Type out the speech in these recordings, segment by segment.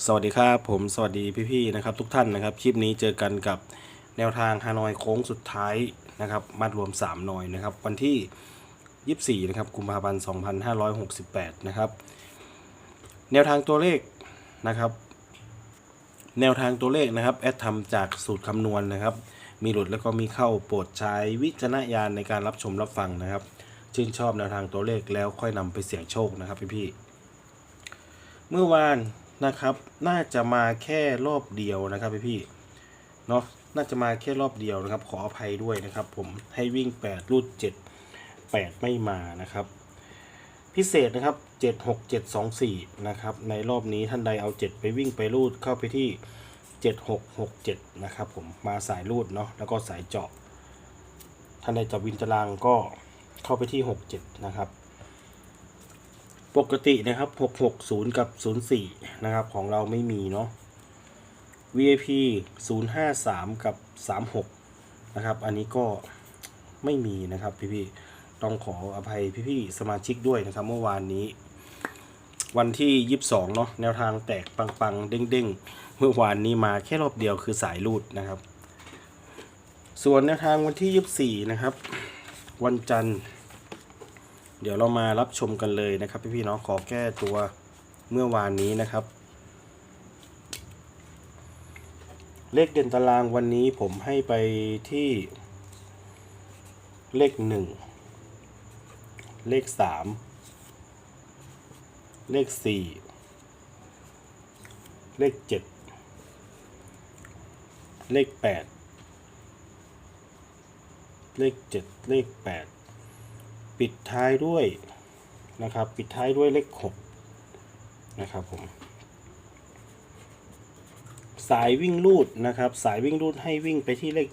สวัสดีครับผมสวัสดีพี่ๆนะครับทุกท่านนะครับคลิปนี้เจอกันกับแนวทางฮานอยโค้งสุดท้ายนะครับมัดรวม3หน่อยนะครับวันที่ 24นะครับกุมภาพันธ์2568นะครับแนวทางตัวเลขนะครับ แนวทางตัวเลขนะครับแอดทำจากสูตรคำนวณนะครับ มีหลุดแล้วก็มีเข้าโปรดใช้วิจารณญาณในการรับชมรับฟังนะครับชื่นชอบแนวทางตัวเลขแล้วค่อยนำไปเสี่ยงโชคนะครับพี่ๆเมื่อวาน นะครับ น่าจะมาแค่รอบเดียวนะครับพี่ๆเนาะน่าจะมาแค่รอบเดียวนะครับ ขออภัยด้วยนะครับ ผมให้วิ่ง 8 รูด 7 8 ไม่มานะครับ พิเศษนะครับ 7 6 7 2 4 นะครับ ในรอบนี้ท่านใดเอา 7 ไปวิ่งไปรูดเข้าไปที่ 7 6 6 7 นะครับผมมาสายรูดเนาะแล้วก็สายเจาะท่านใดจะวินตารางก็เข้าไปที่ 6 7 นะครับ ปกตินะครับ 660 กับ 04 นะครับ ของเราไม่มีเนาะ VIP 053 กับ 36 นะครับ อันนี้ก็ไม่มีนะครับพี่ๆต้องขออภัยพี่ๆสมาชิกด้วยนะครับ เมื่อวานนี้ วันที่ 22 เนาะแนวทางแตกปังๆ เด้งๆ เมื่อวานนี้มาแค่รอบเดียวคือสายรูดนะครับ ส่วนแนวทางวันที่ 24 นะครับ วันจันทร์ เดี๋ยวเรามารับชมกันเลยนะครับ พี่ๆเนาะขอแก้ตัวเมื่อวานนี้นะครับ เลขเด่นตารางวันนี้ผมให้ไปที่เลขหนึ่งเลขสามเลขสี่เลขเจ็ดเลขแปดเลขเจ็ดเลขแปด ปิดท้ายด้วยนะครับ ปิดท้ายด้วยเลขหกนะครับผมสายวิ่งลูดนะครับ สายวิ่งลูดให้วิ่งไปที่เลข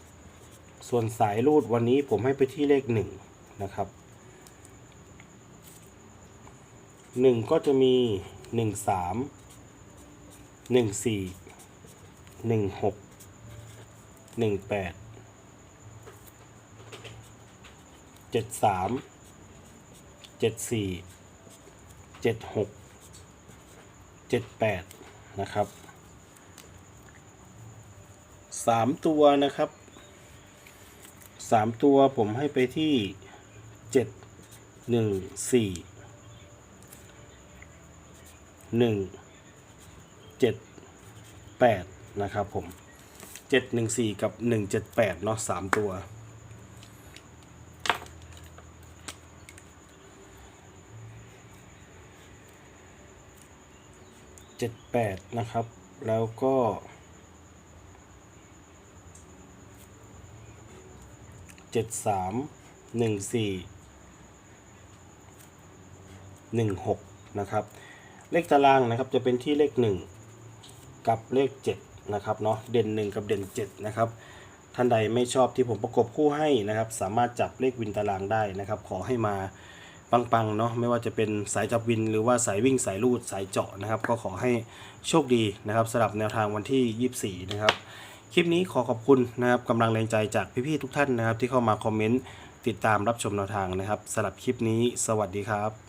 7 ส่วนสายลูดวันนี้ผมให้ไปที่เลข 1 นะครับ 1 ก็จะมี 1 3 1 4 1 6 1 8 จ็ดสามเจ็ดสี่เจ็ดหกเจ็ดแปดนะครับสามตัวนะครับสามตัวผมให้ไปที่เจ็ดหนึ่งสี่หนึ่งเจ็ดแปดนะครับผมเจ็ดหนึ่งสี่กับหนึ่งเจ็ดแปดเนาะสามตัว เจ็ดแปดนะครับ แล้วก็เจ็ดสามหนึ่งสี่หนึ่งหกนะครับ เลขตารางนะครับจะเป็นที่เลขหนึ่งกับเลขเจ็ดนะครับเนาะเด่นหนึ่งกับเด่นเจ็ดนะครับท่านใดไม่ชอบที่ผมประกบคู่ให้นะครับ สามารถจับเลขวินตารางได้นะครับ ขอให้มา ปังๆเนาะไม่ว่าจะเป็นสายจับวิน หรือว่าสายวิ่งสายลูดสายเจาะนะครับ ก็ขอให้โชคดีนะครับสำหรับแนวทางวันที่ 24 นะครับ คลิปนี้ขอขอบคุณนะครับกำลังแรงใจจากพี่ๆทุกท่านนะครับ ที่เข้ามาคอมเมนต์ติดตามรับชมแนวทางนะครับสำหรับคลิปนี้ สวัสดีครับ